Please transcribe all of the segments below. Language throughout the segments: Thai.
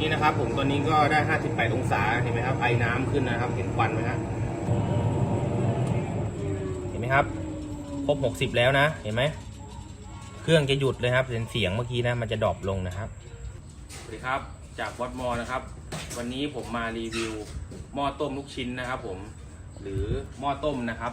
นี่นะครับ ผมตัวนี้ก็ได้ 58 องศาเห็นไหมครับไอน้ำขึ้นนะครับ เห็นควันไหมครับเห็นไหมครับครบ 60 แล้วนะ เห็นไหมเครื่องจะหยุดเลยครับเสียงเสียงเมื่อกี้นะมันจะดรอปลงนะครับสวัสดีครับจากวอตมอนะครับ วันนี้ผมมารีวิวหม้อต้มลูกชิ้นนะครับ ผมหรือหม้อต้มนะครับ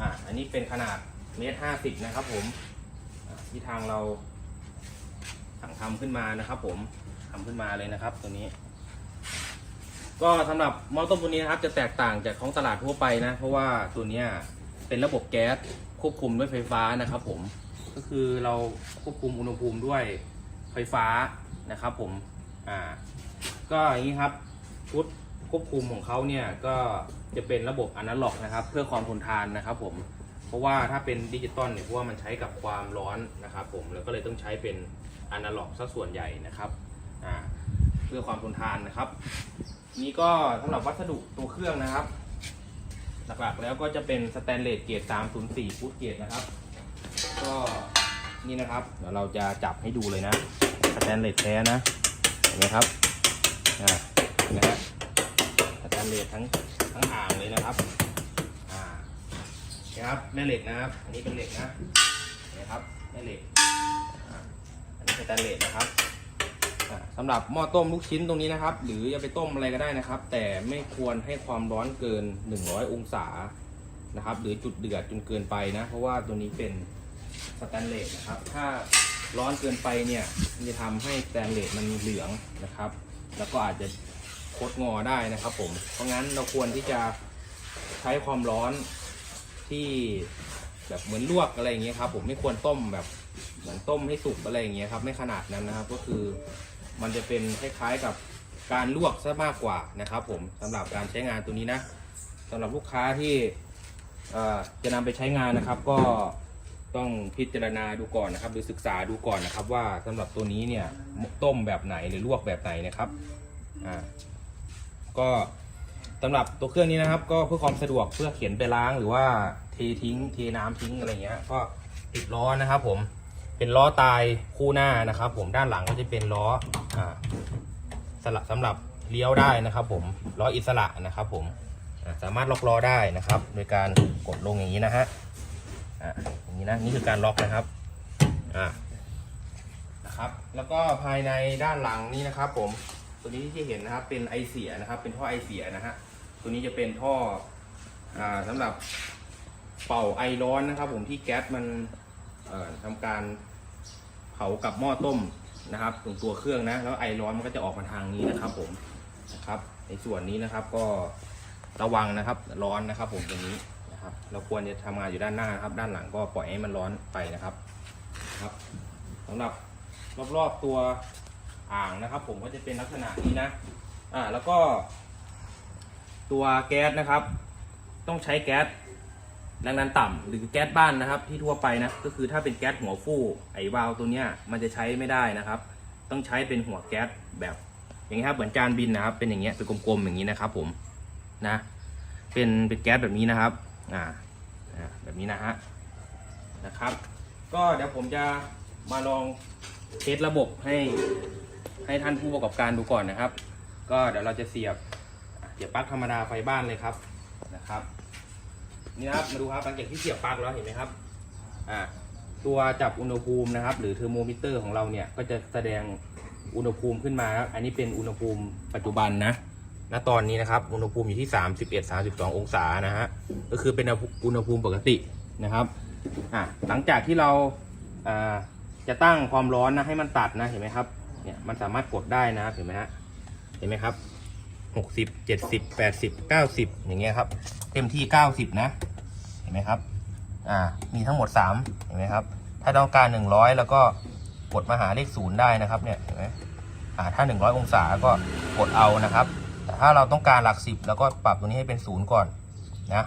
อ่าอันนี้เป็นขนาดเมตรห้าสิบนะครับ ผมที่ทางเราสั่งทำขึ้นมานะครับ ผม ทำขึ้นมาเลยนะครับ ตัวนี้ ก็สำหรับหม้อต้มตัวนี้นะครับ จะแตกต่างจากของตลาดทั่วไปนะ เพราะว่าตัวเนี้ยเป็นระบบแก๊สควบคุมด้วยไฟฟ้านะครับ ผมก็คือเราควบคุมอุณหภูมิด้วยไฟฟ้านะครับ ผม อ่า ก็อย่างนี้ครับชุดควบคุมของเขาเนี่ยก็จะเป็นระบบอนาล็อกนะครับ เพื่อความทนทานนะครับ ผม เพราะว่าถ้าเป็นดิจิตอลเนี่ยเพราะว่ามันใช้กับความร้อนนะครับ ผมแล้วก็เลยต้องใช้เป็นอนาล็อกซะส่วนใหญ่นะครับ พื่อความทนทานนะครับ นี่ก็สำหรับวัสดุตัวเครื่องนะครับ หลักๆแล้วก็จะเป็นสแตนเลสเกรด304ฟุตเกรดนะครับ ก็นี่นะครับเดี๋ยวเราจะจับให้ดูเลยนะสแตนเลสแท้นะเห็นไหมครับอ่าเห็นไหมฮะสแตนเลสทั้งทั้งอ่างเลยนะครับอ่านะครับแม่เหล็กนะครับ อันนี้เป็นเหล็กนะเห็นไหมครับแม่เหล็กอ่าอันนี้สแตนเลสนะครับ สำหรับหม้อต้มลูกชิ้นตรงนี้นะครับ หรือจะไปต้มอะไรก็ได้นะครับ แต่ไม่ควรให้ความร้อนเกิน 100 องศานะครับ หรือจุดเดือดจนเกินไปนะ เพราะว่าตัวนี้เป็นสแตนเลสนะครับ ถ้าร้อนเกินไปเนี่ยมันจะทำให้สแตนเลสมันเหลืองนะครับ แล้วก็อาจจะคดงอได้นะครับผม เพราะงั้นเราควรที่จะใช้ความร้อนที่แบบเหมือนลวกอะไรอย่างเงี้ยครับ ผมไม่ควรต้มแบบเหมือนต้มให้สุกอะไรอย่างเงี้ยครับ ไม่ขนาดนั้นนะครับ ก็คือ มันจะเป็นคล้ายๆกับการลวกซะมากกว่านะครับผมสำหรับการใช้งานตัวนี้นะสำหรับลูกค้าที่จะนำไปใช้งานนะครับ ก็ต้องพิจารณาดูก่อนนะครับ หรือศึกษาดูก่อนนะครับ ว่าสำหรับตัวนี้เนี่ยต้มแบบไหนหรือลวกแบบไหนนะครับอ่าก็สำหรับตัวเครื่องนี้นะครับ ก็เพื่อความสะดวกเพื่อเข็นไปล้างหรือว่าเททิ้ง เทน้ำทิ้งอะไรเงี้ยก็ติดล้อนะครับ ผมเป็นล้อตายคู่หน้านะครับ ผมด้านหลังก็จะเป็นล้อ อ่าสลับสำหรับเลี้ยวได้นะครับ ผมล้ออิสระนะครับ ผมสามารถล็อกล้อได้นะครับ โดยการกดลงอย่างนี้นะฮะอ่าอย่างนี้นะนี่คือการล็อกนะครับอ่านะครับ แล้วก็ภายในด้านหลังนี้นะครับ ผมตัวนี้ที่เห็นนะครับ เป็นไอเสียนะครับ เป็นท่อไอเสียนะฮะตัวนี้จะเป็นท่ออ่าสำหรับเป่าไอร้อนนะครับ ผมที่แก๊สมันเอ่อทำการเผากับหม้อต้ม นะครับตรงตัวเครื่องนะ แล้วไอร้อนมันก็จะออกมาทางนี้นะครับ ผมนะครับ ในส่วนนี้นะครับก็ระวังนะครับ ร้อนนะครับ ผมตรงนี้นะครับ เราควรจะทำงานอยู่ด้านหน้านครับ ด้านหลังก็ปล่อยให้มันร้อนไปนะครับครับสำหรับรอบๆตัวอ่างนะครับ ผมก็จะเป็นลักษณะนี้นะ อ่าแล้วก็ ตัวแก๊สนะครับ ต้องใช้แก๊ส แรงดันต่ำหรือแก๊สบ้านนะครับ ที่ทั่วไปนะก็คือถ้าเป็นแก๊สหัวฟู่ไอวาล์วตัวเนี้ยมันจะใช้ไม่ได้นะครับ ต้องใช้เป็นหัวแก๊สแบบอย่างนี้ครับเหมือนจานบินนะครับ เป็นอย่างเงี้ยเป็นกลมๆอย่างนี้นะครับ ผมนะ เป็นเป็นแก๊สแบบนี้นะครับอ่าอ่าแบบนี้นะฮะนะครับ ก็เดี๋ยวผมจะมาลองเทสระบบให้ให้ท่านผู้ประกอบการดูก่อนนะครับ ก็เดี๋ยวเราจะเสียบเสียบปลั๊กธรรมดาไฟบ้านเลยครับนะครับ นี่นะครับมาดูครับหลังจากที่เสียบปลั๊กแล้วเห็นไหมครับอ่าตัวจับอุณหภูมินะครับ หรือเทอร์โมมิเตอร์ของเราเนี่ยก็จะแสดงอุณหภูมิขึ้นมาครับอันนี้เป็นอุณหภูมิปัจจุบันนะณตอนนี้นะครับอุณหภูมิอยู่ที่ 31 32 องศานะฮะก็คือเป็นอุณหภูมิปกตินะครับอ่าหลังจากที่เราอ่าจะตั้งความร้อนนะให้มันตัดนะเห็นไหมครับเนี่ยมันสามารถกดได้นะครับเห็นไหมฮะเห็นไหมครับ หกสิบเจ็ดสิบแปดสิบเก้าสิบอย่างเงี้ยครับ เต็มที่เก้าสิบนะ เห็นไหมครับ อ่า มีทั้งหมดสามเห็นไหมครับ ถ้าต้องการหนึ่งร้อยแล้วก็กดมาหาเลขศูนย์ได้นะครับ เนี่ย เห็นไหมอ่า ถ้าหนึ่งร้อยองศาก็กดเอานะครับ แต่ถ้าเราต้องการหลักสิบแล้วก็ปรับตัวนี้ให้เป็นศูนย์ก่อนนะ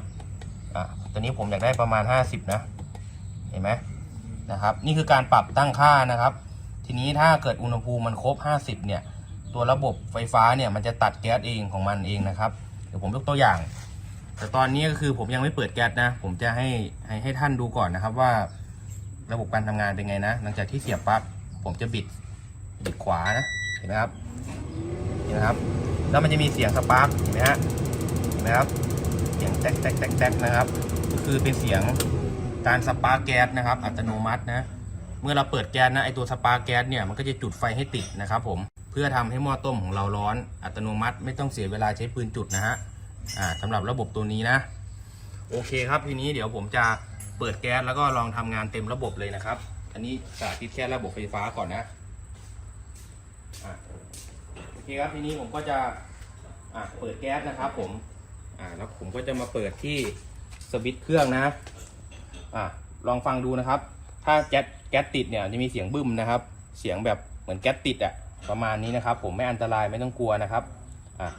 อ่า ตัวนี้ผมอยากได้ประมาณห้าสิบนะ เห็นไหมนะครับ นี่คือการปรับตั้งค่านะครับ ทีนี้ถ้าเกิดอุณหภูมิมันครบ50เนี่ย ตัวระบบไฟฟ้าเนี่ยมันจะตัดแก๊สเองของมันเองนะครับ เดี๋ยวผมยกตัวอย่าง แต่ตอนนี้ก็คือผมยังไม่เปิดแก๊สนะ ผมจะให้ให้ให้ท่านดูก่อนนะครับว่า ระบบการทำงานเป็นไงนะ หลังจากที่เสียบปลั๊กผมจะบิดบิดขวานะเห็นไหมครับเห็นไหมครับ แล้วมันจะมีเสียงสปาร์กเห็นไหมฮะเห็นไหมครับเสียงแตกแตกแตกแตกนะครับก็คือเป็นเสียงการสปาร์กแก๊สนะครับ อัตโนมัตินะเมื่อเราเปิดแก๊สนะไอตัวสปาร์กแก๊สเนี่ยมันก็จะจุดไฟให้ติดนะครับผม พื่อทำให้หม้อต้มของเราร้อนอัตโนมัติไม่ต้องเสียเวลาใช้ปืนจุดนะฮะอ่าสำหรับระบบตัวนี้นะ โอเคครับทีนี้เดี๋ยวผมจะเปิดแก๊สแล้วก็ลองทำงานเต็มระบบเลยนะครับ อันนี้สาธิตแค่ระบบไฟฟ้าก่อนนะอะโอเคครับทีนี้ผมก็จะอะเปิดแก๊สนะครับ ผมอ่าแล้วผมก็จะมาเปิดที่สวิตช์เครื่องนะอะลองฟังดูนะครับ ถ้าแก๊สแก๊สติดเนี่ยจะมีเสียงบึ้มนะครับ เสียงแบบเหมือนแก๊สติดอะ ประมาณนี้นะครับ ผมไม่อันตรายไม่ต้องกลัวนะครับอะ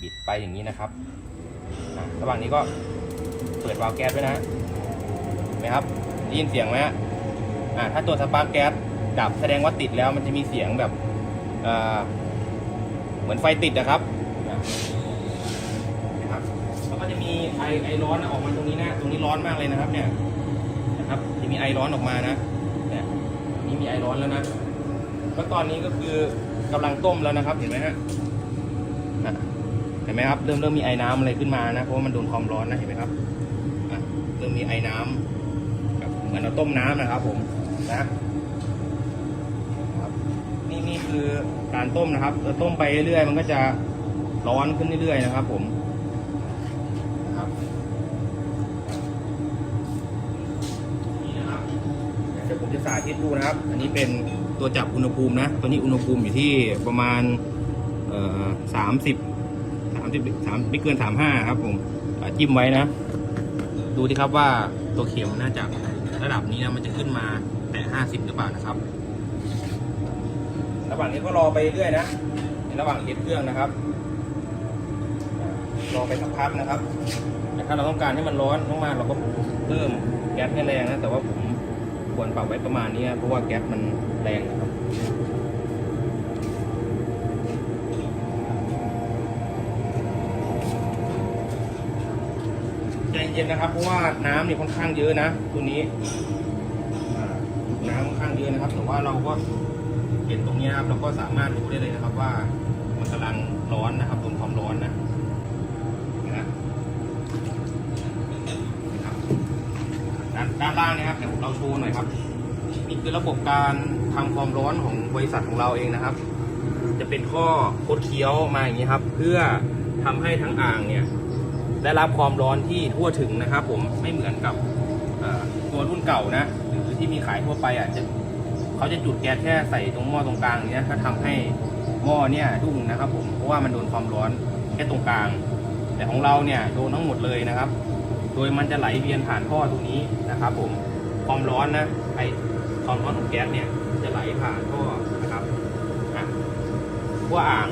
บิดไปอย่างนี้นะครับระหว่างนี้ก็เปิดวาล์วแก๊สไว้นะเห็นไหมครับได้ยินเสียงไหมฮะอ่าถ้าตัวสปาร์กแก๊สดับแสดงว่าติดแล้วมันจะมีเสียงแบบเเหมือนไฟติดนะครับนะครับแล้วก็จะมีไอไอร้อนออกมาตรงนี้นะ ตรงนี้ร้อนมากเลยนะครับเนี่ยนะครับจะมีไอร้อนออกมานะเนี่ยนี่มีไอร้อนแล้วนะ แล้วตอนนี้ก็คือกำลังต้มแล้วนะครับ เห็นไหมฮะเห็นไหมครับ เริ่มเริ่มมีไอ้น้ำอะไรขึ้นมานะเพราะว่ามันโดนความร้อนนะเห็นไหมครับเริ่มมีไอ้น้ำกับเหมือนเราต้มน้ำนะครับ ผมนะครับนี่นี่คือการต้มนะครับเราต้มไปเรื่อยๆมันก็จะร้อนขึ้นเรื่อยๆนะครับ ผมนะครับนี่นะครับเดี๋ยวผมจะสาธิตดูนะครับ อันนี้เป็น ตัวจับอุณหภูมินะ ตัวนี้อุณหภูมิอยู่ที่ประมาณสามสิบสามสิบสามไม่เกินสามห้าครับผมจิ้มไว้นะ ดูที่ครับว่าตัวเข็มน่าจะระดับนี้นะมันจะขึ้นมาแต่ห้าสิบหรือเปล่านะครับ ระหว่างนี้ก็รอไปเรื่อยนะในระหว่างเฮ็ดเครื่องนะครับ รอไปสักพักนะครับแต่ถ้าเราต้องการให้มันร้อนมากๆเราก็เพิ่มแก๊สให้แรงนะแต่ว่าผมควรปรับไว้ประมาณนี้นะเพราะว่าแก๊สมัน แรงนะครับใจเย็นนะครับ เพราะว่าน้ำนี่ค่อนข้างเยอะนะตัวนี้น้ำค่อนข้างเยอะนะครับ แต่ว่าเราก็เห็นตรงนี้นะครับ เราก็สามารถรู้ได้เลยนะครับว่ามันกำลังร้อนนะครับโดนความร้อนนะนะด้านล่างเนี่ยครับเดี๋ยวเราโชว์หน่อยครับ นี่คือระบบการทำความร้อนของบริษัทของเราเองนะครับ จะเป็นข้อคดเคี้ยวมาอย่างนี้ครับ เพื่อทำให้ทั้งอ่างเนี่ยได้รับความร้อนที่ทั่วถึงนะครับ ผมไม่เหมือนกับตัวรุ่นเก่านะ หรือที่มีขายทั่วไปอะจะเขาจะจุดแก๊สแค่ใส่ตรงหม้อตรงกลางเนี้ยถ้าทำให้หม้อเนี่ยดุ้งนะครับ ผมเพราะว่ามันโดนความร้อนแค่ตรงกลาง แต่ของเราเนี่ยโดนทั้งหมดเลยนะครับ โดยมันจะไหลเวียนผ่านท่อตรงนี้นะครับ ผมความร้อนนะไอ ความร้อนของแก๊สเนี่ยจะไหลผ่านท่อนะครับอะทั่วอ่าง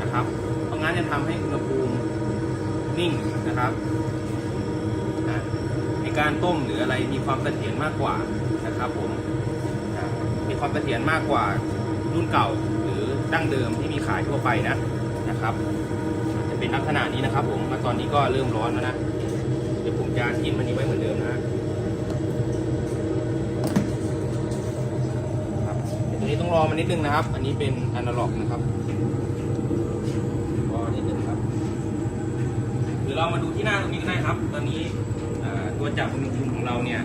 นะครับ เพราะงั้นจะทำให้อุณหภูมินิ่งนะครับในการต้มหรืออะไรมีความเสถียรมากกว่านะครับผมมีความเสถียรมากกว่ารุ่นเก่าหรือดั้งเดิมที่มีขายทั่วไปนะนะครับ จะเป็นลักษณะนี้นะครับ ผมมาตอนนี้ก็เริ่มร้อนแล้วนะเดี๋ยวผมจะทิ้มมันนี้ไว้เหมือนเดิมนะครับเดี๋ยวตัว นี้ต้องรอมันนิดนึงนะครับ อันนี้เป็นอนาล็อกนะครับรอนิดนึงครับหรือเรามาดูที่หน้าตรงนี้ก็ได้ครับ ตอนนี้ตัวจับอุณหภูมิของเราเนี่ย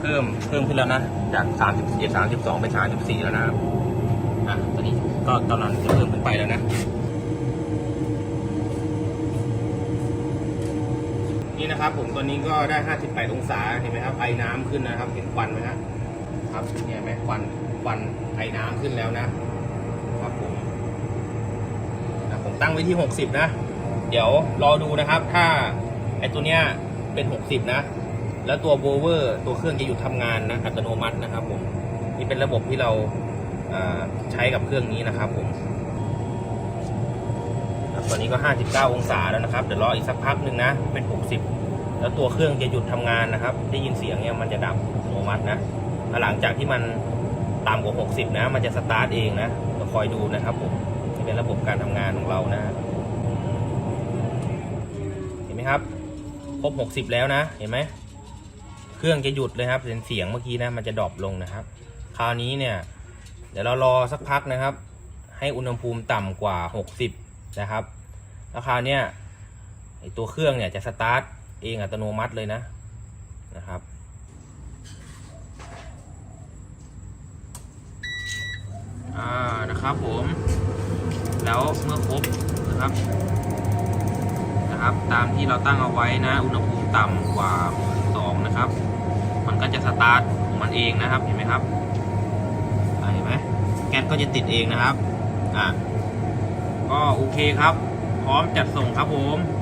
เพิ่มเพิ่มขึ้นแล้วนะ จาก31 32เป็น34 แล้วนะครับอะตอนนี้ก็กำลังจะเพิ่มขึ้นไปแล้วนะ นี่นะครับผมตอนนี้ก็ได้ 58 องศาเห็นไหมครับไอน้ำขึ้นนะครับ เห็นควันไหมครับครับเนี่ยเห็นไหมควัน วันไอน้ำขึ้นแล้วนะครับผมอะผมตั้งไว้ที่ 60 นะ เดี๋ยวรอดูนะครับ ถ้าไอตัวเนี้ยเป็น 60 นะ แล้วตัวโบเวอร์ตัวเครื่องจะหยุดทำงานนะอัตโนมัตินะครับผมนี่เป็นระบบที่เราใช้กับเครื่องนี้นะครับผมตอนนี้ก็ 59 องศาแล้วนะครับ เดี๋ยวรออีกสักพักหนึ่งนะ เป็น 60 แล้วตัวเครื่องจะหยุดทำงานนะครับ ได้ยินเสียงเนี่ยมันจะดับอัตโนมัตินะ หลังจากที่มัน ต่ำกว่า 60 นะ มันจะสตาร์ทเองนะเราคอยดูนะครับผมนี่เป็นระบบการทำงานของเรานะ เห็นไหมครับ ครบ 60 แล้วนะ เห็นไหม เครื่องจะหยุดเลยครับเสียงเสียงเมื่อกี้นะ มันจะดรอปลงนะครับ คราวนี้เนี่ย เดี๋ยวเรารอสักพักนะครับ ให้อุณหภูมิต่ำกว่า 60 นะครับ แล้วคราวเนี้ยตัวเครื่องเนี่ยจะสตาร์ทเองอัตโนมัติเลยนะ นะครับ อ่านะครับผม แล้วเมื่อครบนะครับนะครับ ตามที่เราตั้งเอาไว้นะ อุณหภูมิต่ำกว่า 2 นะครับ มันก็จะสตาร์ทของมันเองนะครับ เห็นไหมครับเห็นไหมแก๊สก็จะติดเองนะครับ อะก็โอเคครับ พร้อมจัดส่งครับผม